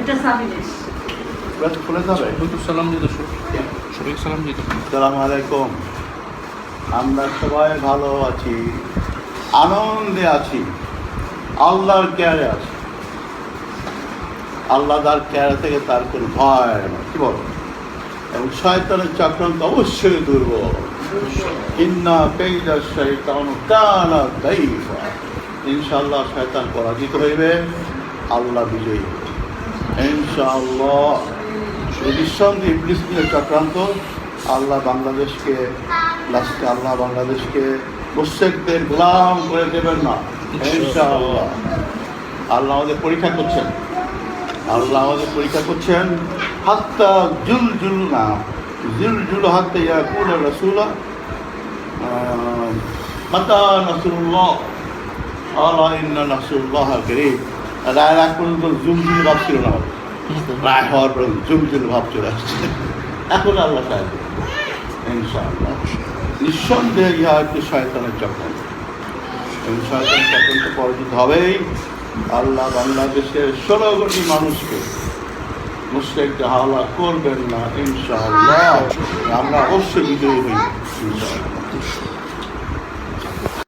ওইটা সাবিনের ব্যাস খুলে যাবে? সালাম দিত সবাইকে। সালাম দিত সালাম আলাইকুম। আমরা সবাই ভালো আছি আনন্দে আছি আল্লাহর কেয়ারে আছি। আল্লাহ তার কেয়ারে থেকে তার কোনো ভয় না কি বল? এবং শয়তানের চক্রান্ত অবশ্যই দুর্বল। ইন্না পেইজা শয়তান কানা দাইফা। ইনশাআল্লাহ শয়তান পরাজিত হইবে আল্লাহ বিজয়ী হবে ইনশাআল্লাহ। নিঃসন্দেহে ইবলিসের চক্রান্ত। আল্লাহ বাংলাদেশকে, লাস্টে আল্লাহ বাংলাদেশকে মুশেকদের গোলাম করে দেবেন না। ইনশাআল্লাহ। আল্লাহ আমাদের পরীক্ষা করছেন। আল্লাহ আমাদের পরীক্ষা করছেন। হাত্তা জুল জুল না জুল জুল হাত্তা ইয়াকুল রসুলা মাতা নাসরুল্লাহ আল্লাহ ইন্না নাসরুল্লাহ করিম। রায় রাগ পর্যন্ত জুল ভাব ছিল না রায় হওয়ার পর জুল ভাব চলে আসছে। এখন আল্লাহ সাহায্য। ইনশাআল্লাহ। নিঃসন্দেহে ইহা একটি শয়তানের চক্রান্ত। এবং শয়তানের তো পরাজিত হবেই। আল্লাহ বাংলাদেশের ষোলো কোটি মানুষকে মুসলিমকে হাওলা করবেন না ইনশাআল্লাহ। আমরা অবশ্যই বিজয়ী হই ইনশাআল্লাহ।